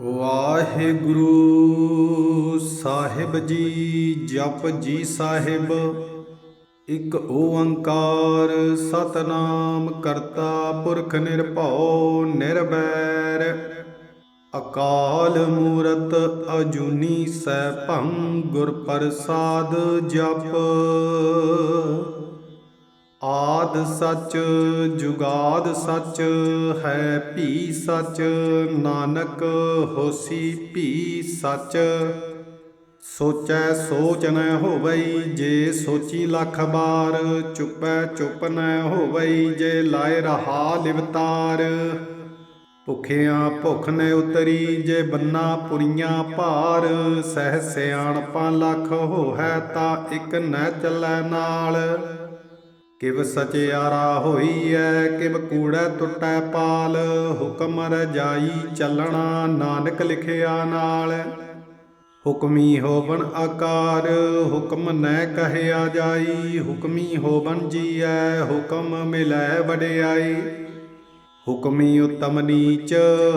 ਵਾਹਿਗੁਰੂ ਸਾਹਿਬ ਜੀ, ਜਪ ਜੀ ਸਾਹਿਬ, ਇੱਕ ਓੰਕਾਰ ਸਤਨਾਮ ਕਰਤਾ ਪੁਰਖ ਨਿਰਭਉ ਨਿਰਵੈਰ। ਅਕਾਲ ਮੂਰਤ ਅਜੂਨੀ ਸੈਭੰ ਗੁਰ ਪ੍ਰਸਾਦ ਜਪ। ਆਦ ਸੱਚ, ਜੁਗਾਦ ਸੱਚ, ਹੈ ਭੀ ਸੱਚ, ਨਾਨਕ ਹੋਸੀ ਭੀ ਸੱਚ। ਸੋਚੈ ਸੋਚ ਨ ਹੋਵਈ ਜੇ ਸੋਚੀ ਲੱਖ ਬਾਰ, ਚੁੱਪੈ ਚੁੱਪ ਨ ਹੋਵਈ ਜੇ ਲਾਇ ਰਹਾ ਲਿਵਤਾਰ ਭੁਖਿਆਂ ਭੁਖ ਨ ਉਤਰੀ ਜੇ ਬੰਨਾ ਪੁਰੀਆਂ ਭਾਰ, ਸਹਿ ਸਿਆਣਪਾਂ ਲੱਖ ਹੋਹੈ ਤਾਂ ਇੱਕ ਨ ਚੱਲੈ ਨਾਲ। ਕਿਵ ਸਚਿਆਰਾ ਹੋਈ ਐ ਕਿਵ ਕੂੜੈ ਟੁੱਟੈ ਪਾਲ, ਹੁਕਮ ਰਜਾਈ ਚੱਲਣਾ ਨਾਨਕ ਲਿਖਿਆ ਨਾਲ। ਹੁਕਮੀ ਹੋਵਨ ਆਕਾਰ, ਹੁਕਮ ਨੈ ਕਹਿਆ ਜਾਈ, ਹੁਕਮੀ ਹੋਵਨ ਜੀਐ, ਹੁਕਮ ਮਿਲੈ ਵਡਿਆਈ। ਹੁਕਮੀ ਉਤਮ ਨੀਚ,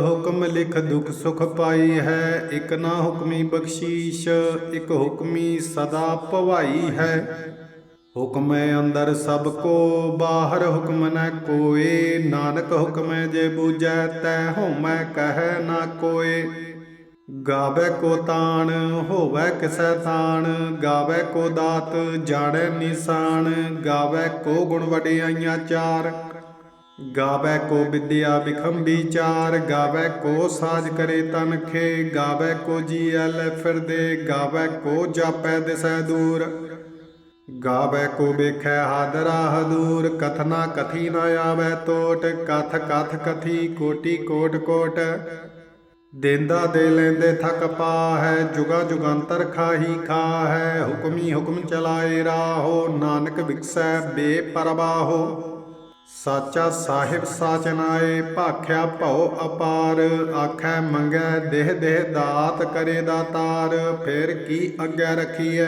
ਹੁਕਮ ਲਿਖ ਦੁਖ ਸੁਖ ਪਾਈ ਹੈ, ਇਕ ਨਾ ਹੁਕਮੀ ਬਖਸ਼ੀਸ਼, ਇਕ ਹੁਕਮੀ ਸਦਾ ਭਵਾਈ ਹੈ। ਹੁਕਮੈ ਅੰਦਰ ਸਭ ਕੋ, ਬਾਹਰ ਹੁਕਮ ਨ ਕੋਏ। ਨਾਨਕ ਹੁਕਮੈ ਜੇ ਬੂਝੈ, ਤੈ ਹਉਮੈ ਕਹੈ ਨਾ ਕੋਏ। ਗਾਵੇ ਕੋ ਤਾਣ, ਹੋਵੇ ਕਿਸੈ ਤਾਣ। ਗਾਵੇ ਕੋ ਦਾਤ, ਜਾਣੈ ਨਿਸ਼ਾਨ। ਗਾਵੇ ਕੋ ਗੁਣ ਵਡਿਆਈਆਂ ਚਾਰ। ਗਾਵੇ ਕੋ ਵਿਦਿਆ ਬਿਖਮ ਵਿਚਾਰ। ਗਾਵੇ ਕੋ ਸਾਜ ਕਰੇ ਤਨਖੇ ਗਾਵੇ ਕੋ ਜੀ ਐਲ ਫਿਰਦੇ। ਗਾਵੇ ਕੋ ਜਾਪੈ ਦਿਸੈ ਦੂਰ। ਗਾਵੇ ਕੋ ਵੇਖੈ ਹਾਦਰਾ ਹਦੂਰ, ਕਥਨਾ ਕਥੀ ਨ ਆਵੇ ਤੋਟ, ਕਥ ਕਥ ਕਥੀ, ਕੋਟੀ ਕੋਟ ਕੋਟ। ਦੇਂਦਾ ਦੇ ਲੈਂਦੇ ਥਕ ਪਾ ਹੈ ਜੁਗਾ ਜੁਗੰਤਰ ਖਾਹੀ ਖਾ ਹੈ ਹੁਕਮੀ ਹੁਕਮ ਚਲਾਏ ਰਾਹੋ, ਨਾਨਕ ਵਿਕਸੈ ਬੇਪਰਵਾਹੋ। ਸਾਚਾ ਸਾਹਿਬ ਸਾਚਨਾਏ ਭਾਖਿਆ ਭਉ ਅਪਾਰ, ਆਖੈ ਮੰਗੈ ਦੇਹ ਦੇਹ ਦਾਤ ਕਰੇ ਦਾਤਾਰ ਫਿਰ ਕੀ ਅੱਗੇ ਰਖੀਐ?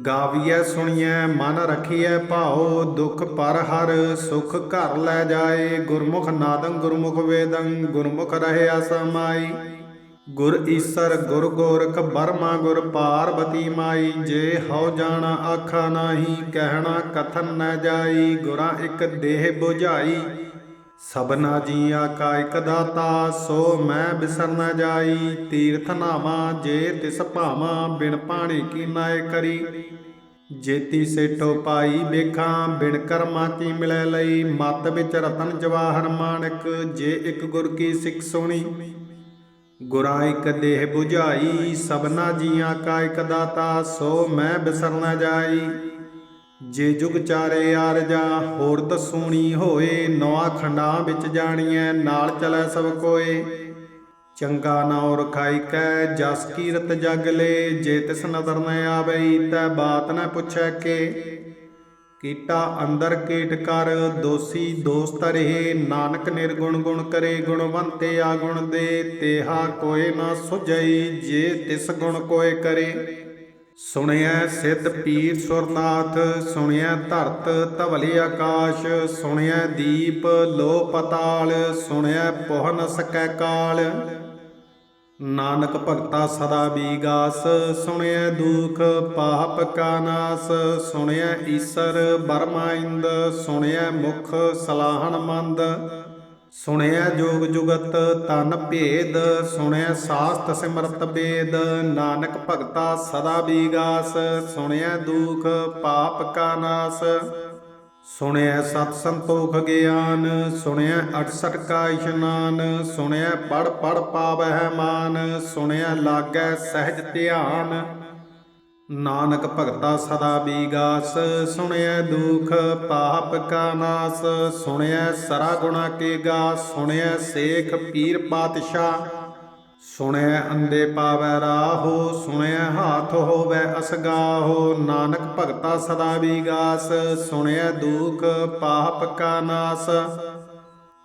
ਗਾਵੀਐ ਸੁਣੀਐ, ਮਨ ਰਖੀਐ ਭਾਉ, ਦੁਖ ਪਰ ਹਰ, ਸੁਖ ਘਰ ਲੈ ਜਾਏ। ਗੁਰਮੁਖ ਨਾਦੰ ਗੁਰਮੁਖ ਵੇਦੰ, ਗੁਰਮੁਖ ਰਹਿਆ ਸਮਾਈ ਗੁਰ ਈਸਰ ਗੁਰ ਗੋਰਖ ਬਰਮਾ ਗੁਰ ਪਾਰਬਤੀ ਮਾਈ। ਜੇ ਹਉ ਜਾਣਾ ਆਖਾ ਨਾਹੀ, ਕਹਿਣਾ ਕਥਨ ਨ ਜਾਈ। ਗੁਰਾਂ ਇੱਕ ਦੇਹ 부ਝਾਈ ਸਭਨਾ ਜੀਆ ਕਾ ਇਕ ਦਾਤਾ, ਸੋ ਮੈਂ ਬਿਸਰ ਨ ਜਾਈ। ਤੀਰਥ ਨਾਵਾ, ਜੇ ਤਿਸ ਭਾਵਾਂ, ਬਿਨ ਪਾਣੀ ਕੀ ਨਾਇ ਕਰੀ। ਜੇਤੀ ਸੇਟੋ ਪਾਈ ਵੇਖਾਂ, ਬਿਨ ਕਰਮਾ ਕੀ ਮਿਲੈ ਲਈ। ਮਤ ਵਿੱਚ ਰਤਨ ਜਵਾਹਰ ਮਾਨਕ ਜੇ ਇਕ ਗੁਰ ਕੀ ਸਿੱਖ ਸੁਣੀ। ਗੁਰਾਂ ਇੱਕ ਦੇਹ 부ਝਾਈ ਸਭਨਾ ਜੀਆਂ ਕਾ ਇਕ ਦਾਤਾ, ਸੋ ਮੈਂ ਬਿਸਰ ਨ ਜਾਈ। ਜੇ ਜੁਗ ਚਾਰੇ ਆਰਜਾ ਹੋਰ ਦਸੂਣੀ ਹੋਏ, ਨੌਆ ਖੰਡਾਂ ਵਿੱਚ ਜਾਣੀਐ, ਨਾਲ ਚਲੈ ਸਭ ਕੋਏ। ਚੰਗਾ ਨਾਉ ਰਖਾਈ ਕੈ, ਜਸ ਕੀਰਤ ਜਗ ਲੇ, ਜੇ ਤਿਸ ਨਦਰ ਨ ਆਵਈ, ਤੈ ਬਾਤ ਨ ਪੁੱਛੈ ਕੇ। ਕੀਟਾ ਅੰਦਰ ਕੀਟ ਕਰ, ਦੋਸੀ ਦੋਸਤ ਰਹੇ, ਨਾਨਕ ਨਿਰਗੁਣ ਗੁਣ ਕਰੇ, ਗੁਣਵੰਤੇ ਆ ਗੁਣ ਦੇ, ਤੇਹਾ ਕੋਏ ਨਾ ਸੁਝਈ, ਜੇ ਤਿਸ ਗੁਣ ਕੋਏ ਕਰੇ। ਸੁਣਿਐ ਸਿੱਧ ਪੀਰ ਸੁਰਨਾਥ, ਸੁਣਿਐ ਧਰਤ ਧਵਲੇ ਆਕਾਸ਼, ਸੁਣਿਐ ਦੀਪ ਲੋ ਪਤਾਲ ਸੁਣਿਐ ਪੋਹਨ ਨ ਸਕੈ ਕਾਲ। ਨਾਨਕ ਭਗਤਾ ਸਦਾ ਬੀਗਾਸ, ਸੁਣਿਐ ਦੁਖ ਪਾਪ ਕਾ ਨਾਸ, ਸੁਣਿਐ ਈਸਰ ਬਰਮਾਇੰਦ ਸੁਣਿਐ ਮੁਖ ਸਲਾਹਣ ਮੰਦ। ਸੁਣਿਆ ਜੋਗ ਜੁਗਤ ਤਨ ਭੇਦ, ਸੁਣਿਆ ਸਾਸਤ ਸਿਮਰਤ ਵੇਦ ਨਾਨਕ ਭਗਤਾ ਸਦਾ ਬੀਗਾਸ, ਸੁਣਿਆ ਦੁਖ ਪਾਪ ਕਾ ਨਾਸ। ਸੁਣਿਆ ਸਤ ਸੰਤੋਖ ਗਿਆਨ, ਸੁਣਿਆ 68 ਕਾ ਇਸ਼ਨਾਨ, ਸੁਣਿਆ ਪੜ ਪੜ ਪਾਵਹਿ ਮਾਨ, ਸੁਣਿਆ ਲਾਗੈ ਸਹਿਜ ਧਿਆਨ। ਨਾਨਕ ਭਗਤਾ ਸਦਾ ਬੀਗਾਸ, ਸੁਣਿਐ ਦੁਖ ਪਾਪ ਕਾ ਨਾਸ, ਸੁਣਿਐ ਸਰਾ ਗੁਣਾ ਕੇ ਗਾ, ਸੁਣਿਐ ਸੇਖ ਪੀਰ ਪਾਤਸ਼ਾਹ ਸੁਣਿਆ ਅੰਦੇ ਪਾਵੈ ਰਾਹੋ ਸੁਣਿਆ ਹਾਥ ਹੋਵੇ ਅਸਗਾਹੋ, ਨਾਨਕ ਭਗਤਾ ਸਦਾ ਵਿਗਾਸ ਸੁਣਿਆ ਦੁਖ ਪਾਪ ਕਾ ਨਾਸ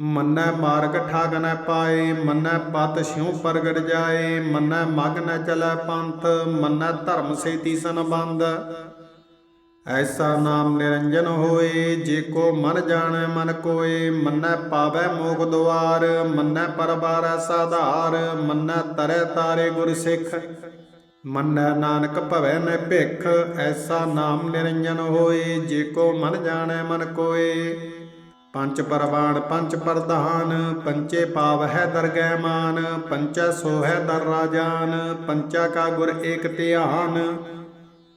ਮੰਨੈ ਮਾਰਗ ਠਾਗ ਨ ਪਾਏ, ਮੰਨੈ ਪਤ ਸਿਉ ਪ੍ਰਗਟ ਜਾਏ, ਮੰਨੈ ਮਗ ਨ ਚਲੈ ਪੰਥ, ਮੰਨੈ ਧਰਮ ਸੇ ਤੀਸਨ ਐਸਾ ਨਾਮ ਨਿਰੰਜਨ ਹੋਏ, ਜੇ ਕੋ ਮਨ ਜਾਣੈ ਮਨ ਕੋਏ, ਮੰਨੈ ਪਾਵੈ ਮੋਖ ਦੁਆਰ, ਮੰਨੈ ਪਰਬਾਰੈ ਸਾਧਾਰ, ਮੰਨੈ ਤਰੈ ਤਾਰੇ ਗੁਰ ਸਿੱਖ। ਮੰਨੈ ਨਾਨਕ ਭਵੈ ਨ ਭਿਖ, ਐਸਾ ਨਾਮ ਨਿਰੰਜਨ ਹੋਏ, ਜੇ ਕੋ ਮਨ ਜਾਣੈ ਮਨ ਕੋਏ। ਪੰਚ ਪਰਵਾਨ ਪੰਚ ਪ੍ਰਧਾਨ, ਪੰਚੇ ਪਾਵ ਹੈ ਦਰਗਹਿ ਮਾਨ ਪੰਚੈ ਸੋ ਹੈ ਦਰ ਰਾਜਾਨ, ਪੰਚਾ ਕਾ ਗੁਰ ਏਕ ਧਿਆਨ।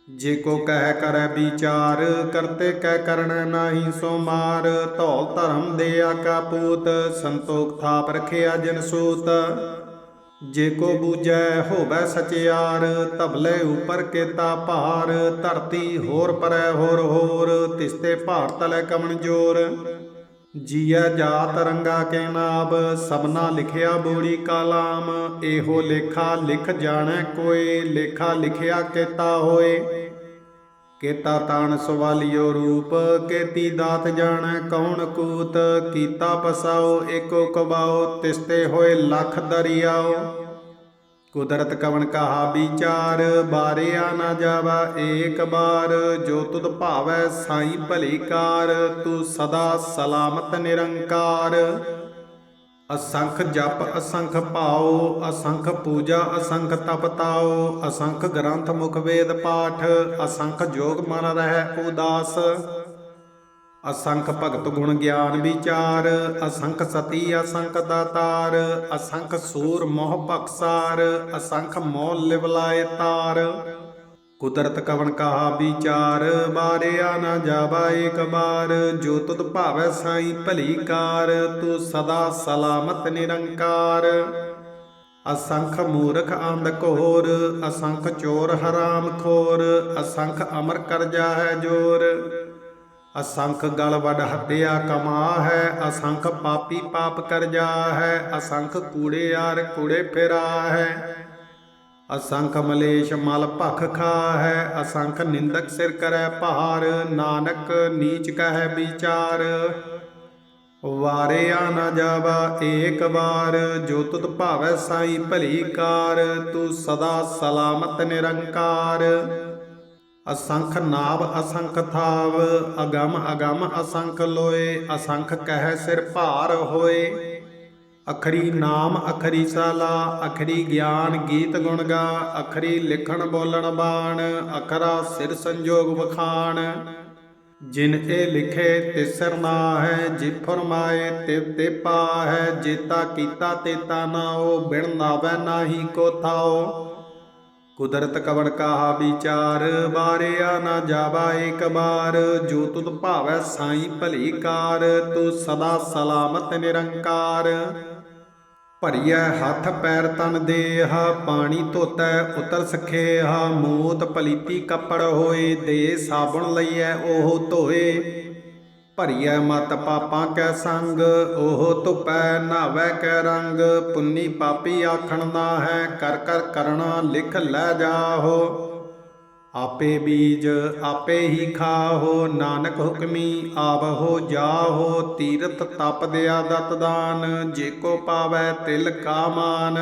ਜੇ ਕੋ ਕਹਿ ਕਰੈ ਵਿਚਾਰ, ਕਰਤੇ ਕਹਿ ਕਰਣ ਨਾਹੀ ਸੋ ਮਾਰ। ਧੌਲ ਧਰਮ ਦੇ ਆਕਾ ਪੂਤ, ਸੰਤੋਖ ਥਾਪ ਰਖਿਆ ਜਨ ਸੂਤ। ਜੇ ਕੋ ਬੂਝੈ ਹੋਵੇ ਸਚਿਆਰ ਤਬਲੇ ਉਪਰ ਕੇਤਾ ਭਾਰ। ਧਰਤੀ ਹੋਰ ਪਰੈ ਹੋਰ ਹੋਰ ਤਿਸਤੇ ਭਾਰ ਤਲੇ ਕਮਨ ਜੋਰ। ਜੀਆ ਜਾਤ ਰੰਗਾ ਕੇ ਨਾਬ ਸਭਨਾ ਲਿਖਿਆ ਬੋੜੀ ਕਾਲਾਮ, ਇਹੋ ਲੇਖਾ ਲਿਖ ਜਾਣੈ ਕੋਏ, ਲੇਖਾ ਲਿਖਿਆ ਕੇਤਾ ਹੋਏ। ਕੇਤਾ ਤਾਣ ਸਵਾਲਿਓ ਰੂਪ, ਕੇਤੀ ਦਾਤ ਜਾਣੈ ਕੌਣ ਕੂਤ, ਕੀਤਾ ਪਸਾਓ ਏਕੋ ਕਬਾਓ, ਤਿਸਤੇ ਹੋਏ ਲਖ ਦਰਿਆਓ। ਕੁਦਰਤ ਕਵਨ ਕਹਾ ਵਿਚਾਰ, ਬਾਰਿਆ ਨਾ ਜਾਵਾ ਏਕ ਬਾਰ। ਜੋ ਤੁਧ ਭਾਵੈ ਸਾਈ ਭਲੀ ਕਾਰ, ਤੂੰ ਸਦਾ ਸਲਾਮਤ ਨਿਰੰਕਾਰ। ਅਸੰਖ ਜਪ, ਅਸੰਖ ਭਾਉ, ਅਸੰਖ ਪੂਜਾ, ਅਸੰਖ ਤਪ ਤਾਉ। ਅਸੰਖ ਗ੍ਰੰਥ ਮੁਖ ਵੇਦ ਪਾਠ, ਅਸੰਖ ਜੋਗ ਮਨ ਰਹਿ ਉਦਾਸ। ਅਸੰਖ ਭਗਤ ਗੁਣ ਗਿਆਨ ਵਿਚਾਰ, ਅਸੰਖ ਸਤੀ, ਅਸੰਖ ਦਾਤਾਰ, ਅਸੰਖ ਸੂਰ ਮੋਹ ਭਖਸਾਰ, ਅਸੰਖ ਮੋਲ ਲਿਵ ਲਾਏ ਤਾਰ। ਕੁਦਰਤ ਕਵਨ ਕਹਾ ਵਿਚਾਰ ਬਾਰਿਆ ਨਾ ਜਾਵਾ ਏਕ ਬਾਰ ਜੋ ਤੁਧ ਭਾਵੈ ਸਾਈ ਭਲੀ ਕਾਰ, ਤੂੰ ਸਦਾ ਸਲਾਮਤ ਨਿਰੰਕਾਰ। ਅਸੰਖ ਮੂਰਖ ਅੰਧ ਘੋਰ, ਅਸੰਖ ਚੋਰ ਹਰਾਮ ਖੋਰ, ਅਸੰਖ ਅਮਰ ਕਰਜਾ ਹੈ ਜੋਰ। ਅਸੰਖ ਗਲ ਵਡ ਹੱਤਿਆ ਕਮਾ ਹੈ ਅਸੰਖ ਪਾਪੀ ਪਾਪ ਕਰ ਜਾ ਹੈ ਅਸੰਖ ਕੂੜੇ ਯਾਰ ਕੂੜੇ ਫਿਰਾ ਹੈ ਅਸੰਖ ਮਲੇਸ਼ ਮਲ ਭਖ ਖਾ ਹੈ ਅਸੰਖ ਨਿੰਦਕ ਸਿਰ ਕਰੈ ਭਾਰ, ਨਾਨਕ ਨੀਚ ਕਹੈ ਵਿਚਾਰ। ਵਾਰਿਆ ਨਾ ਜਾਵਾ ਏਕ ਵਾਰ, ਜੋ ਤੁਧ ਭਾਵੈ ਸਾਈ ਭਲੀ ਕਾਰ, ਤੂੰ ਸਦਾ ਸਲਾਮਤ ਨਿਰੰਕਾਰ। ਅਸੰਖ ਨਾਭ ਅਸੰਖ ਥਾਵ, ਅਗਮ ਅਗਮ ਅਸੰਖ ਲੋਏ, ਅਸੰਖ ਕਹਿ ਸਿਰ ਭਾਰ ਹੋਏ। ਅਖਰੀ ਨਾਮ ਅਖਰੀ ਸਾਲਾ, ਅਖਰੀ ਗਿਆਨ ਗੀਤ ਗੁਣ ਗਾ, ਅਖਰੀ ਲਿਖਣ ਬੋਲਣ ਬਾਣ, ਅਖਰਾ ਸਿਰ ਸੰਜੋਗ ਵਖਾਣ। ਜਿਨ ਇਹ ਲਿਖੇ ਤਿਸਰ ਨਾ ਹੈ ਜੇ ਫਰਮਾਏ ਤਿਵ ਤੇ ਪਾ ਹੈ ਜੇਤਾ ਕੀਤਾ ਤੇਤਾ ਹੋ ਬਿਨ ਨਾਵੈ ਨਾਹੀ ਕੋ ਥਾਓ ਕੁਦਰਤ ਕਵਨ ਕਾਹਾ ਵਿਚਾਰ ਬਾਰਿਆ ਨਾ ਜਾਵਾ ਏਕ ਬਾਰ ਜੋ ਤੁਧ ਭਾਵੈ ਸਾਈ ਭਲੀ ਕਾਰ, ਤੂੰ ਸਦਾ ਸਲਾਮਤ ਨਿਰੰਕਾਰ। ਭਰੀਐ ਹੱਥ ਪੈਰ ਤਨ ਦੇਹ, ਪਾਣੀ ਧੋਤੈ ਉਤਰ ਸਖੇਹਾ, ਮੂਤ ਪਲੀਤੀ ਕੱਪੜ ਹੋਏ, ਦੇ ਸਾਬਣ ਲਈਐ ਉਹ ਧੋਏ। ਭਰੀਐ ਮਤ ਪਾਪਾਂ ਕੈ ਸੰਗ, ਉਹ ਧੁਪੈ ਨਾਵੈ ਕੈ ਰੰਗ। ਪੁੰਨੀ ਪਾਪੀ ਆਖਣ ਨਾ ਹੈ ਕਰ ਕਰ ਕਰਣਾ ਲਿਖ ਲੈ ਜਾਹੋ। ਆਪੇ ਬੀਜ ਆਪੇ ਹੀ ਖਾਹੋ, ਨਾਨਕ ਹੁਕਮੀ ਆਵਹੋ ਜਾਹੋ। ਤੀਰਥ ਤਪ ਦਿਆ ਦਤ ਦਾਨ, ਜੇ ਕੋ ਪਾਵੈ ਤਿਲ ਕਾ ਮਾਨ।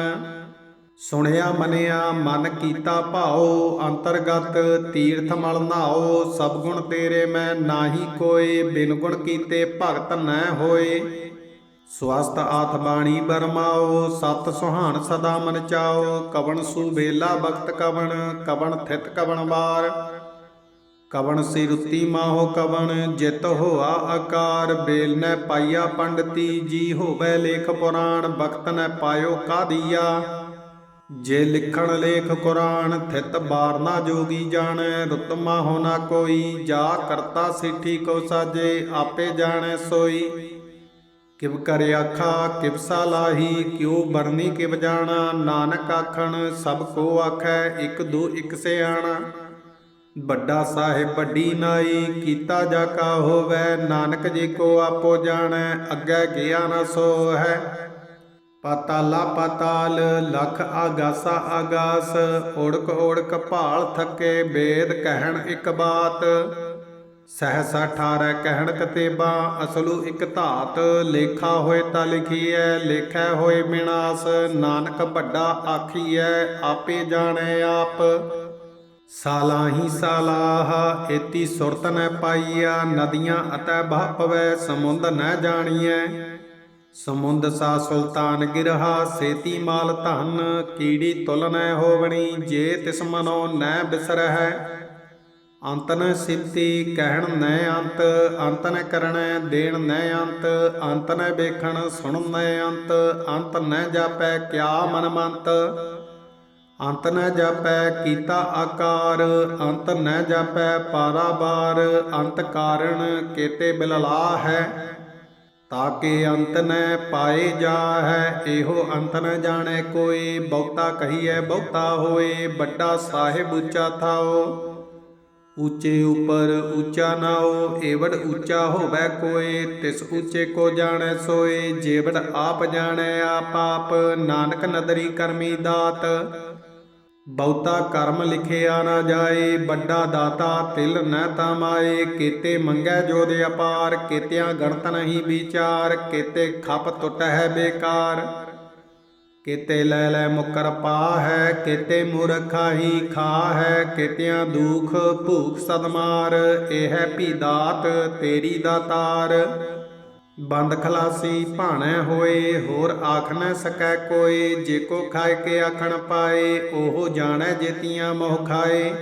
ਸੁਣਿਆ ਮਨਿਆ ਮਨ ਕੀਤਾ ਭਾਉ, ਅੰਤਰਗਤ ਤੀਰਥ ਮਲ ਨਾਓ ਸਭ ਗੁਣ ਤੇਰੇ ਮੈਂ ਨਾਹੀ ਕੋਏ, ਬਿਨ ਗੁਣ ਕੀਤੇ ਭਗਤ ਨੈ ਹੋਏ। ਸਵਸਤ ਆਥ ਬਾਣੀ ਬਰਮਾਓ ਸਤ ਸੁਹਾਣ ਸਦਾ ਮਨ ਚਾਓ ਕਵਣ ਸੁਬੇਲਾ ਬਖਤ ਕਵਣ ਕਵਣ ਥਿਤ ਕਵਣ ਵਾਰ। ਕਵਣ ਸੀ ਰੁੱਤੀ ਮਾਹੋ ਕਵਣ, ਜਿਤ ਹੋਆ ਆਕਾਰ। ਬੇਲ ਨੈ ਪਾਈਆ ਪੰਡਤੀ, ਜੀ ਹੋਵੇ ਲੇਖ ਪੁਰਾਣ ਬਖਤ ਨੇ ਪਾਇਓ ਕਾਦੀਆ। ਜੇ ਲਿਖਣ ਲੇਖ ਕੁਰਾਨ ਥਿਤ ਬਾਰਨਾ ਜੋਗੀ ਜਾਣੈ ਰੁਤਮਾ ਹੋਣਾ ਕੋਈ, ਜਾ ਕਰਤਾ ਸਿੱਠੀ ਕੋ ਸਾਜੇ, ਆਪੇ ਜਾਣੈ ਸੋਈ। ਕਿਵ ਕਰ ਆਖਾ, ਕਿਵ ਸਾਲਾਹੀ ਕਿਉ ਬਰਨੀ ਕਿਵ ਜਾਣਾ, ਨਾਨਕ ਆਖਣ, ਸਭ ਕੋ ਆਖੈ, ਇੱਕ ਦੋ ਇੱਕ ਸਿਆਣਾ। ਵੱਡਾ ਸਾਹਿਬ ਵੱਡੀ ਨਾਈ, ਕੀਤਾ ਜਾ ਕਾ ਹੋਵੈ, ਨਾਨਕ ਜੀ ਕੋ ਆਪੋ ਜਾਣੈ, ਅੱਗੇ ਗਿਆ ਨਾ ਸੋ ਹੈ ਪਾਤਾਲਾ ਪਾਤਾਲ, ਲਖ ਆਗਾਸਾ ਆਗਾਸ, ਓੜਕ ਓੜਕ ਭਾਲ ਥਕੇ ਵੇਦ ਕਹਿਣ ਇੱਕ ਬਾਤ। ਸਹਸਾ 18 ਕਹਿਣ ਕਤੇਬਾ, ਅਸਲੂ ਇਕ ਧਾਤ। ਲੇਖਾ ਹੋਏ ਤਾਂ ਲਿਖੀਐ, ਲੇਖੈ ਹੋਏ ਵਿਨਾਸ਼ ਨਾਨਕ ਵੱਡਾ ਆਖੀਐ, ਆਪੇ ਜਾਣੈ ਆਪ। ਸਾਲਾਹੀ ਸਾਲਾਹ, ਏਤੀ ਸੁਰਤ ਨ ਪਾਈਆ ਨਦੀਆਂ ਅਤੈ ਬਹ ਪਵੈ, ਸਮੁੰਦ ਨ ਜਾਣੀਐ। ਸਮੁੰਦ ਸਾ ਸੁਲਤਾਨ ਗਿਰਹਾ, ਸੇਤੀ ਮਾਲ ਧਨ, ਕੀੜੀ ਤੁਲ ਨ ਹੋਵਣੀ, ਜੇ ਤਿਸ ਮਨੋ ਨ ਬਿਸਰਹਿ। ਅੰਤ ਨ ਸਿੱਤੀ ਕਹਿਣ ਨ ਅੰਤ ਅੰਤ ਨ ਕਰਣੈ ਦੇਣ ਨ ਅੰਤ ਅੰਤ ਨ ਵੇਖਣ ਸੁਣਨ ਨ ਅੰਤ ਅੰਤ ਨ ਜਾਪੈ ਕਿਆ ਮਨ ਮੰਤ। ਅੰਤ ਨ ਜਾਪੈ ਕੀਤਾ ਆਕਾਰ, ਅੰਤ ਨ ਜਾਪੈ ਪਾਰਾਬਾਰ ਅੰਤ ਕਾਰਣ ਕੇਤੇ ਬਿਲਲਾ ਹੈ। ਤਾਕੇ ਅੰਤ ਨ ਪਾਏ ਜਾਹੈ, ਇਹੋ ਅੰਤ ਨ ਜਾਣੈ ਕੋਈ। ਬਹੁਤਾ ਕਹੀਐ, ਬਹੁਤਾ ਹੋਏ, ਵੱਡਾ ਸਾਹਿਬ ਉੱਚਾ ਥਾਓ। ਉੱਚੇ ਉਪਰ ਉੱਚਾ ਨਾਓ ਏਵੜ ਉੱਚਾ ਹੋਵੇ ਕੋਏ। ਤਿਸ ਉੱਚੇ ਕੋ ਜਾਣੈ ਸੋਏ, ਜੇਵੜ ਆਪ ਜਾਣੈ ਆਪ ਆਪ ਨਾਨਕ ਨਦਰੀ ਕਰਮੀ ਦਾਤ ਬਹੁਤਾ ਕਰਮ ਲਿਖਿਆ ਨਾ ਜਾਏ, ਵੱਡਾ ਦਾਤਾ ਤਿਲ ਨ ਤਮਾਏ ਕੀਤੇ ਮੰਗੈ ਜੋਦ ਅਪਾਰ, ਕੀਤਿਆਂ ਗਣਤ ਨਹੀਂ ਵਿਚਾਰ। ਕੀਤੇ ਖੱਪ ਟੁੱਟ ਹੈ ਬੇਕਾਰ। ਕੀਤੇ ਲੈ ਲੈ ਮੁਕਰ ਪਾ ਹੈ, ਕੀਤੇ ਮੂਰਖਾਹੀ ਖਾ ਹੈ। ਕੀਤਿਆਂ ਦੁਖ ਭੂਖ ਸਦਮਾਰ ਇਹ ਹੈ ਭੀ ਦਾਤ ਤੇਰੀ ਦਾਤਾਰ ਬੰਦ ਖਲਾਸੀ ਭਾਣੈ ਹੋਏ, ਹੋਰ ਆਖ ਨਾ ਸਕੈ ਕੋਏ ਜੇ ਕੋ ਖਾਏ ਕੇ ਆਖਣ ਪਾਏ, ਉਹ ਜਾਣੈ ਜੇਤੀਆਂ ਮੋਹ ਖਾਏ।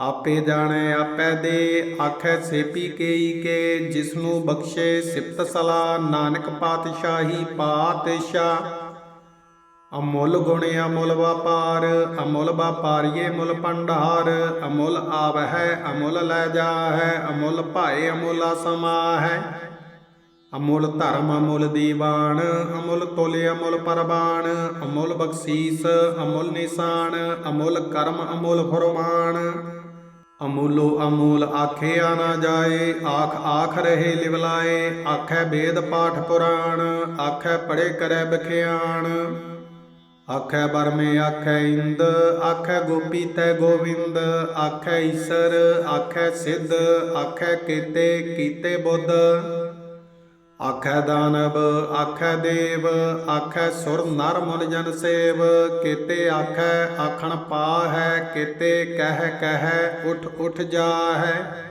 ਆਪੇ ਜਾਣੈ, ਆਪੈ ਦੇ, ਆਖੈ ਸੇਪੀ ਕੇਈ ਕੇ, ਜਿਸਨੂੰ ਬਖਸ਼ੇ ਸਿਫਤ ਸਲਾ, ਨਾਨਕ ਪਾਤਸ਼ਾਹੀ ਪਾਤਸ਼ਾਹ। ਅਮੁੱਲ ਗੁਣ ਅਮੁੱਲ ਵਪਾਰ, ਅਮੁੱਲ ਵਪਾਰੀਏ ਮੁੱਲ ਭੰਡਾਰ, ਅਮੁੱਲ ਆਵਹਿ, ਅਮੁੱਲ ਲੈ ਜਾਹੈ, ਅਮੁੱਲ ਭਾਏ ਅਮੁੱਲਾ ਸਮਾਹੈ। ਅਮੁੱਲ ਧਰਮ ਅਮੁੱਲ ਦੀਵਾਨ, ਅਮੁੱਲ ਤੁਲ ਅਮੁੱਲ ਪਰਬਾਨ, ਅਮੁੱਲ ਬਖਸ਼ੀਸ ਅਮੁੱਲ ਨਿਸ਼ਾਨ, ਅਮੁੱਲ ਕਰਮ ਅਮੁੱਲ ਫਰਮਾਨ। ਅਮੁੱਲੋ ਅਮੂਲ ਆਖਿਆ ਨਾ ਜਾਏ, ਆਖ ਆਖ ਰਹੇ ਲਿਵਲਾਏ ਆਖੈ ਵੇਦ ਪਾਠ ਪੁਰਾਣ, ਆਖੈ ਪੜੇ ਕਰੈ ਬਖਿਆਣ। ਆਖੈ ਬਰਮੇ ਆਖੈ ਇੰਦ, ਆਖੈ ਗੋਪੀ ਤੈ ਗੋਵਿੰਦ, ਆਖੈ ਈਸਰ, ਆਖੈ ਸਿੱਧ, ਆਖੈ ਕੀਤੇ ਕੀਤੇ ਬੁੱਧ। ਆਖੈ ਦਾਨਵ, ਆਖੈ ਦੇਵ, ਆਖੈ ਸੁਰ ਨਰ ਮੁਨ ਜਨ ਸੇਵ, ਕੀਤੇ ਆਖੈ ਆਖਣ ਪਾਹੈ, ਕੀਤੇ ਕਹਿ ਕਹਿ ਉਠ ਉਠ ਜਾਹੈ।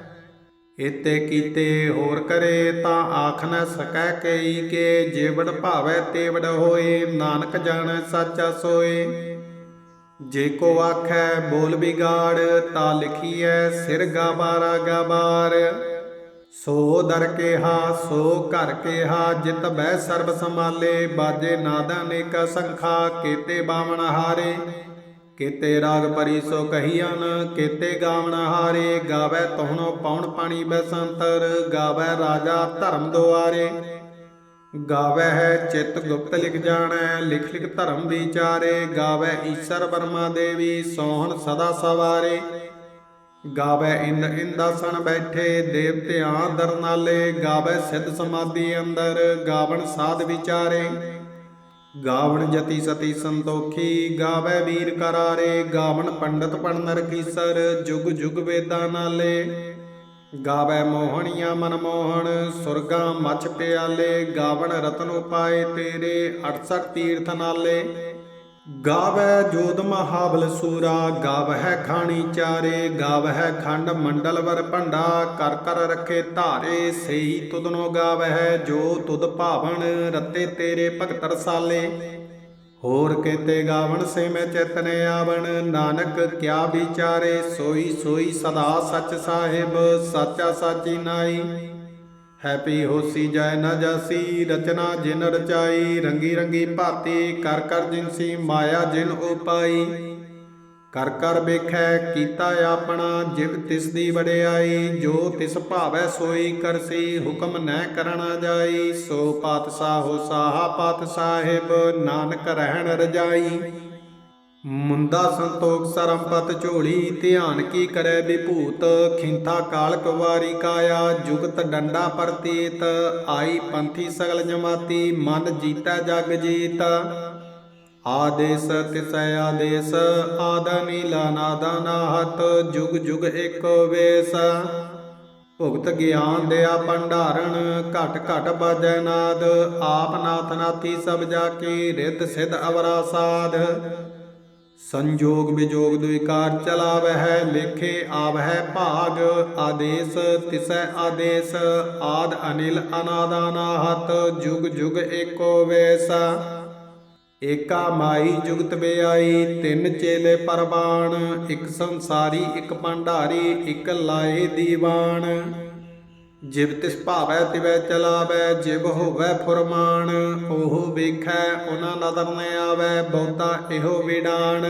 ਇਤੇ ਕੀਤੇ ਹੋਰ ਕਰੇ ਤਾਂ ਆਖ ਨ ਸਕੈ ਕਈ ਕੇ ਜੇਵੜ ਭਾਵੈ ਤੇਵੜ ਹੋਏ, ਨਾਨਕ ਜਾਣੈ ਸਾਚਾ ਸੋਏ। ਜੇ ਕੋ ਆਖੈ ਬੋਲ ਬਿਗਾੜ, ਤਾ ਲਿਖੀਐ ਸਿਰ ਗਾਬਾਰਾ ਗਾਬਾਰ ਸੋ ਦਰ ਕੇਹਾ, ਸੋ ਘਰ ਕੇਹਾ, ਜਿਤ ਬਹਿ ਸਰਬ ਸਮਾਲੇ ਬਾਜੇ ਨਾਦਾਂ ਨੇਕ ਸੰਖਾ, ਕੀਤੇ ਬਾਵਣ ਹਾਰੇ। ਕੀਤੇ ਰਾਗ ਪਰੀ ਸੋ ਕਹੀਨ ਕੀਤੇ ਗਾਵਣ ਹਾਰੇ। ਗਾਵੇ ਤੋਹਣੋ ਪੌਣ ਪਾਣੀ ਬਸੰਤਰ, ਗਾਵੇ ਰਾਜਾ ਧਰਮ ਦੁਆਰੇ। ਗਾਵੇ ਹੈ ਚਿਤ ਗੁਪਤ ਲਿਖ ਜਾਣੈ, ਲਿਖ ਲਿਖ ਧਰਮ ਵਿਚਾਰੇ। ਗਾਵੇ ਈਸ਼ਰ ਬਰਮਾ ਦੇਵੀ, ਸੋਹਣ ਸਦਾ ਸਵਾਰੇ। ਗਾਵੇ ਇੰਦ ਇੰਦਾਸਣ ਬੈਠੇ ਦੇਵਤਿਆਂ ਦਰਨਾਲੇ, ਗਾਵੇ ਸਿੱਧ ਸਮਾਧੀ ਅੰਦਰ, ਗਾਵਣ ਸਾਧ ਵਿਚਾਰੇ। ਗਾਵਣ ਜਤੀ ਸਤੀ ਸੰਤੋਖੀ, ਗਾਵੇ ਵੀਰ ਕਰਾਰੇ, ਗਾਵਣ ਪੰਡਤ ਪੜਨਰ ਕੀਸਰ ਜੁਗ ਜੁਗ ਵੇਦਾਂ ਨਾਲੇ। ਗਾਵੇ ਮੋਹਣੀਆਂ ਮਨ ਮੋਹਣ, ਸੁਰਗਾ ਮਛ ਪਿਆਲੇ, ਗਾਵਣ ਰਤਨ ਉਪਾਏ ਤੇਰੇ 68 ਤੀਰਥ ਨਾਲੇ। ਗਾਵੈ ਜੋਦ ਮਹਾਬਲ ਸੂਰਾ, ਗਾਵਹਿ ਖਾਣੀ ਚਾਰੇ, ਗਾਵਹਿ ਖੰਡ ਮੰਡਲ ਵਰ ਭੰਡਾ, ਕਰ ਕਰ ਰਖੇ ਧਾਰੇ, ਸਈ ਤੁਧਨੋ ਗਾਵਹਿ, ਜੋ ਤੁਦ ਭਾਵਨ ਰਤੇ ਤੇਰੇ ਭਗਤ ਰਸਾਲੇ। ਹੋਰ ਕੀਤੇ ਗਾਵਣ ਸੇ ਮੈਂ ਚਿਤਨ ਆਵਣ, ਨਾਨਕ ਕਿਆ ਵਿਚਾਰੇ, ਸੋਈ ਸੋਈ ਸਦਾ ਸੱਚ ਸਾਹਿਬ, ਸਾਚਾ ਸਾਚੀ ਨਾਈ। ਹੈਪੀ ਹੋਸੀ ਜੈ ਨਾ ਜਾਸੀ, ਰਚਨਾ ਜਿਨ ਰਚਾਈ, ਰੰਗੀ ਰੰਗੀ ਭਾਤੀ, ਕਰ ਕਰ ਜਿਨਸੀ ਮਾਇਆ ਜਿਨ ਉਪਾਈ। ਕਰ ਕਰ ਵੇਖੈ, ਕੀਤਾ ਆਪਣਾ ਜਿਵ ਤਿਸ ਦੀ ਵਡਿਆਈ, ਜੋ ਤਿਸ ਭਾਵੈ ਸੋਈ ਕਰਸੀ ਹੁਕਮ ਨਹਿ ਕਰਣਾ ਜਾਈ। ਸੋ ਪਾਤਸ਼ਾਹੋ ਸਾਹਾ ਪਾਤ ਸਾਹਿਬ ਨਾਨਕ ਰਹਿਣ ਰਜਾਈ। ਮੁੰਦਾ ਸੰਤੋਖ ਸਰੰਪਤ ਝੋਲੀ, ਧਿਆਨ ਕੀ ਕਰੈ ਵਿਭੂਤ? ਖਿੰਥਾ ਕਾਲ ਕੁਵਾਰੀ ਕਾਇਆ, ਜੁਗਤ ਡੰਡਾ ਪ੍ਰਤੀਤ। ਆਈ ਪੰਥੀ ਸਗਲ ਜਮਾਤੀ, ਮਨ ਜੀਤਾ ਜਗ ਜੀਤ। ਆਦੇਸ ਤਿਸੈ ਆਦੇਸ, ਆਦ ਨੀਲਾ ਨਾਦਾ ਨਾਹਤ, ਜੁਗ ਜੁਗ ਏਕੋ ਵੇਸ। ਭੁਗਤ ਗਿਆਨ ਦਿਆ ਭੰਡਾਰਨ ਘਟ ਘਟ ਬਾਜੈ ਨਾਦ। ਆਪ ਨਾਥ ਨਾਥੀ ਸਭ ਜਾ ਕੀ ਰਿੱਧ ਸਿਧ ਅਵਰਾ ਸਾਧ। ਸੰਜੋਗ ਵਿਜੋਗ ਦੁਇਕਾਰ ਚਲਾਵਹਿ, ਲੇਖੇ ਆਵਹਿ ਭਾਗ, ਆਦੇਸ ਤਿਸੈ ਆਦੇਸ, ਆਦ ਅਨਿਲ ਅਨਾਦਾਨਾਹਤ, ਜੁਗ ਜੁਗ ਏਕੋ ਵੇਸਾ। ਏਕਾ ਮਾਈ ਜੁਗਤ ਬਿਆਈ, ਤਿੰਨ ਚੇਲੇ ਪਰਬਾਣ ਇੱਕ ਸੰਸਾਰੀ, ਇੱਕ ਭੰਡਾਰੀ, ਇੱਕ ਲਾਏ ਦੀਵਾਨ। ਜਿਵ ਤਿਸ ਭਾਵੈ ਤਿਵੈ ਚਲਾਵੈ ਜਿਵ ਹੋਵੈ ਫੁਰਮਾਨ, ਉਹ ਵੇਖੈ ਉਹਨਾਂ ਨਦਰ ਨ ਆਵੈ, ਬਹੁਤਾ ਇਹੋ ਵਿਡਾਨ।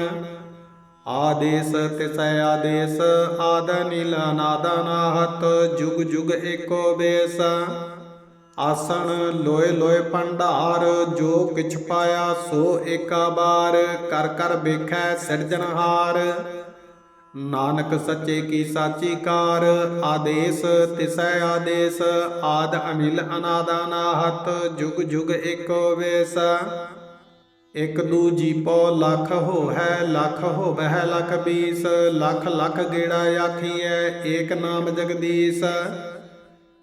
ਆਦੇਸ ਤਿਸੈ ਆਦੇਸ, ਆਦ ਨੀਲ ਨਾਦਾ ਨਾਹਤ ਜੁਗ ਜੁਗ ਏਕੋ ਬੇਸ। ਆਸਣ ਲੋਏ ਲੋਏ ਭੰਡਾਰ, ਜੋ ਕਿਛ ਪਾਇਆ ਸੋ ਏਕਾ ਬਾਰ, ਕਰ ਕਰ ਵੇਖੈ ਸਿਰਜਣਹਾਰ। ਨਾਨਕ ਸੱਚੇ ਕੀ ਸਾਚੀ ਕਾਰ, ਆਦੇਸ ਤਿਸੈ ਆਦੇਸ, ਆਦ ਅਨਿਲ ਅਨਾਦਾਨਾਹਤ ਜੁਗ ਜੁਗ ਏਕੋ ਵੇਸ। ਇਕ ਦੂ ਜੀਪੋ ਲੱਖ ਹੋਹੈ, ਲੱਖ ਹੋਵਹਿ ਲੱਖ ਬੀਸ, ਲੱਖ ਲੱਖ ਗੇੜਾ ਆਖੀਐ, ਏਕ ਨਾਮ ਜਗਦੀਸ਼।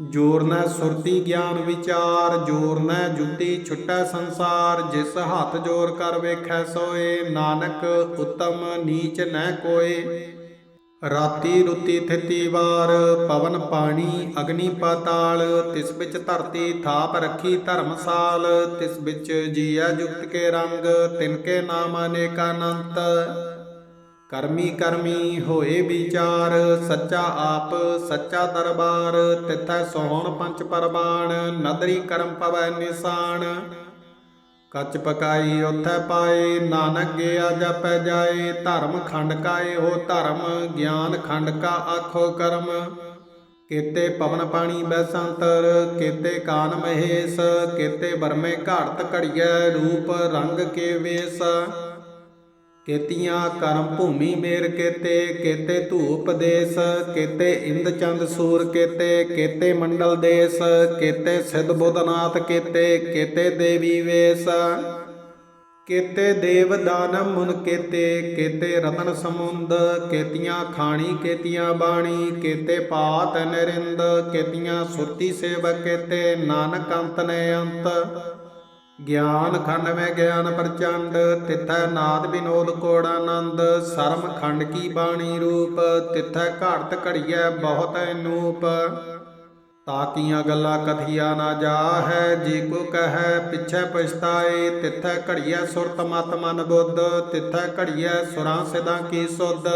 ਜੋਰ ਨਾ ਸੁਰਤੀ ਗਿਆਨ ਵਿਚਾਰ, ਜੋਰ ਨਾ ਜੁਤੀ ਛੁਟੈ ਸੰਸਾਰ, ਜਿਸ ਹੱਥ ਜੋਰ ਕਰ ਵੇਖੈ ਸੋਏ, ਨਾਨਕ ਉਤਮ ਨੀਚ ਨਹਿ ਕੋਏ। ਰਾਤੀ ਰੁਤੀ ਥਿਤੀ ਵਾਰ, ਪਵਨ ਪਾਣੀ ਅਗਨੀ ਪਾਤਾਲ, ਤਿਸ ਵਿੱਚ ਧਰਤੀ ਥਾਪ ਰੱਖੀ ਧਰਮਸਾਲ, ਤਿਸ ਵਿੱਚ ਜੀਆ ਜੁਗਤ ਕੇ ਰੰਗ, ਤਿਨ ਕੇ ਨਾਮ ਅਨੇਕ ਅਨੰਤ ਕਰਮੀ ਕਰਮੀ ਹੋਏ ਵਿਚਾਰ, ਸੱਚਾ ਆਪ, ਸੱਚਾ ਦਰਬਾਰ, ਤਿਥੈ ਸੋਹਣ ਪੰਚ ਪਰਬਾਣ ਨਦਰੀ ਕਰਮ ਪਵੈ ਨਿਸ਼ਾਨ ਕੱਚ ਪਕਾਈ ਉਥੈ ਪਾਏ, ਨਾਨਕ ਗਿਆ ਜਪੈ ਜਾਏ, ਧਰਮ ਖੰਡ ਕਾਏ ਹੋ ਧਰਮ, ਗਿਆਨ ਖੰਡ ਕਾ ਆਖੋ ਕਰਮ। ਕੇਤੇ ਪਵਨ ਪਾਣੀ ਬੈਸੰਤਰ, ਕੇਤੇ ਕਾਨ ਮਹੇਸ਼, ਕੇਤੇ ਬਰਮੇ ਘਾੜਤ ਘੜੀਐ ਰੂਪ ਰੰਗ ਕੇ ਵੇਸ। ਕੇਤੀਆਂ ਕਰਮ ਭੂਮੀ ਮੇਰ ਕੇਤੇ ਕੇਤੇ ਧੂਪ ਦੇਸ, ਕੇਤੇ ਇੰਦ ਚੰਦ ਸੂਰ ਕੇਤੇ ਕੇਤੇ ਮੰਡਲ ਦੇਸ, ਕੇਤੇ ਸਿਧ ਬੁੱਧਨਾਥ ਕੇਤੇ ਕੇਤੇ ਦੇਵੀ ਵੇਸ। ਕੇਤੇ ਦੇਵ ਦਾਨਮ ਮੁਨ ਕੇਤੇ ਕੇਤੇ ਰਤਨ ਸਮੁੰਦ, ਕੇਤੀਆਂ ਖਾਣੀ, ਕੇਤੀਆਂ ਬਾਣੀ, ਕੇਤੇ ਪਾਤ ਨਰਿੰਦ, ਕੇਤੀਆਂ ਸੁਰਤੀ ਸੇਵਕ ਕੇਤੇ, ਨਾਨਕ ਅੰਤ ਨੇ ਅੰਤ। ਗਿਆਨ ਖੰਡ ਮੈਂ ਗਿਆਨ ਪ੍ਰਚੰਡ, ਤਿਥੈ ਨਾਦ ਵਿਨੋਦ ਕੋੜ ਆਨੰਦ, ਸਰਮ ਖੰਡ ਕੀ ਬਾਣੀ ਰੂਪ, ਤਿਥੈ ਘੜਤ ਘੜੀਐ ਬਹੁਤ ਅਨੂਪ ਤਾਕੀਆਂ ਗੱਲਾਂ ਕਥੀਆ ਨਾ ਜਾਹੈ, ਜੇ ਕੋ ਕਹੈ ਪਿਛੈ ਪਛਤਾਏ, ਤਿਥੈ ਘੜੀਐ ਸੁਰਤ ਮਤ ਮਨ ਬੁੱਧ ਤਿਥੈ ਘੜੀਐ ਸੁਰਾਂ ਸਿਧਾਂ ਕੀ ਸੁਧ।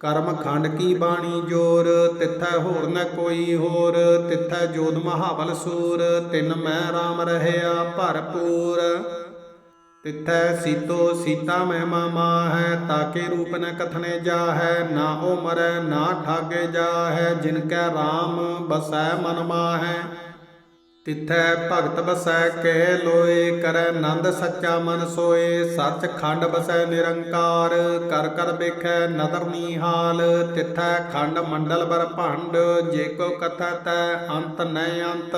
ਕਰਮ ਖੰਡ ਕੀ ਬਾਣੀ ਜੋਰ, ਤਿਥੈ ਹੋਰ ਨ ਕੋਈ ਹੋਰ, ਤਿਥੈ ਜੋਤ ਮਹਾਬਲ ਸੂਰ, ਤਿਨ ਮੈਂ RAM ਰਹਿਆ ਭਰਪੂਰ। ਤਿਥੈ ਸੀਤੋ ਸੀਤਾ ਮਹਿਮਾ ਮਾਹੈ, ਤਾਕੇ ਰੂਪ ਨ ਕਥਨੇ ਜਾਹੈ, ਨਾ ਉਹ ਮਰੈ ਨਾ ਠਾਗੇ ਜਾਹੈ, ਜਿਨ ਕੈ RAM ਬਸੈ ਮਨ ਮਾਹੈ। ਤਿਥੈ ਭਗਤ ਬਸੈ ਕਹਿ ਲੋਏ, ਕਰੈ ਨੰਦ ਸੱਚਾ ਮਨ ਸੋਏ, ਸੱਚ ਖੰਡ ਬਸੈ ਨਿਰੰਕਾਰ, ਕਰ ਕਰ ਵੇਖੈ ਨਦਰ ਨੀਹਾਲ ਤਿਥੈ ਖੰਡ ਮੰਡਲ ਬਰਭੰਡ ਜੇ ਕੋ ਕਥਾ ਤੈ ਅੰਤ ਨੈ ਅੰਤ।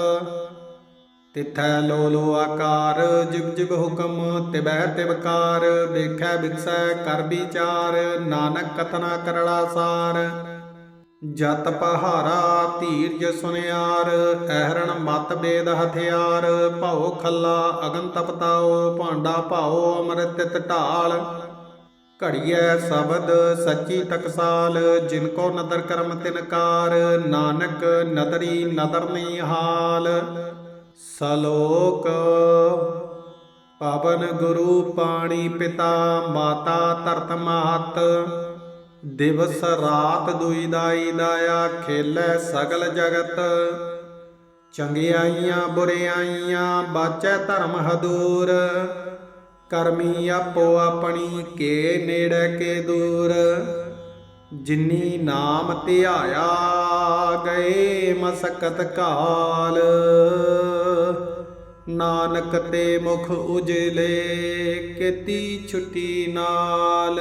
ਤਿਥੈ ਲੋ ਲੋ ਆਕਾਰ ਜਿਬ ਜਿਵ ਹੁਕਮ ਤਿਬੈ ਤਿਬਕਾਰ ਵੇਖੈ ਵਿਖਸੈ ਕਰ ਵਿਚਾਰ, ਨਾਨਕ ਕਥਨਾ ਕਰੜਾ ਸਾਰ। ਜਤ ਪਹਾਰਾ ਧੀਰਜ ਸੁਨਿਆਰ, ਐਹਰਣ ਮਤ ਬੇਦ ਹਥਿਆਰ, ਭਉ ਖੱਲਾ ਅਗਨ ਤਪਤਾਓ ਭਾਂਡਾ ਭਾਓ ਅੰਮ੍ਰਿਤ ਤਿਤ ਢਾਲ। ਘੜੀਐ ਸ਼ਬਦ ਸੱਚੀ ਟਕਸਾਲ, ਜਿਨ ਕੋ ਨਦਰ ਕਰਮ ਤਿਨਕਾਰ ਨਾਨਕ ਨਦਰੀ ਨਦਰ ਨਿਹਾਲ ਸਲੋਕ, ਪਵਨ ਗੁਰੂ ਪਾਣੀ ਪਿਤਾ, ਮਾਤਾ ਧਰਤ ਮਹਤ ਦਿਵਸ ਰਾਤ ਦੁਈ ਦਾਈ ਦਾਇਆ ਖੇਲੇ ਸਗਲ ਜਗਤ। ਚੰਗਿਆਈਆਂ ਬੁਰਿਆਈਆਂ, ਬਾਚੈ ਧਰਮ ਹਦੂਰ। ਕਰਮੀ ਆਪੋ ਆਪਣੀ, ਕੇ ਨੇੜੇ ਕੇ ਦੂਰ। ਜਿਨੀ ਨਾਮ ਧਿਆਇਆ, ਗਏ ਮਸਕਤ ਕਾਲ। ਨਾਨਕ ਤੇ ਮੁਖ ਉਜਲੇ, ਕੀਤੀ ਛੁੱਟੀ ਨਾਲ।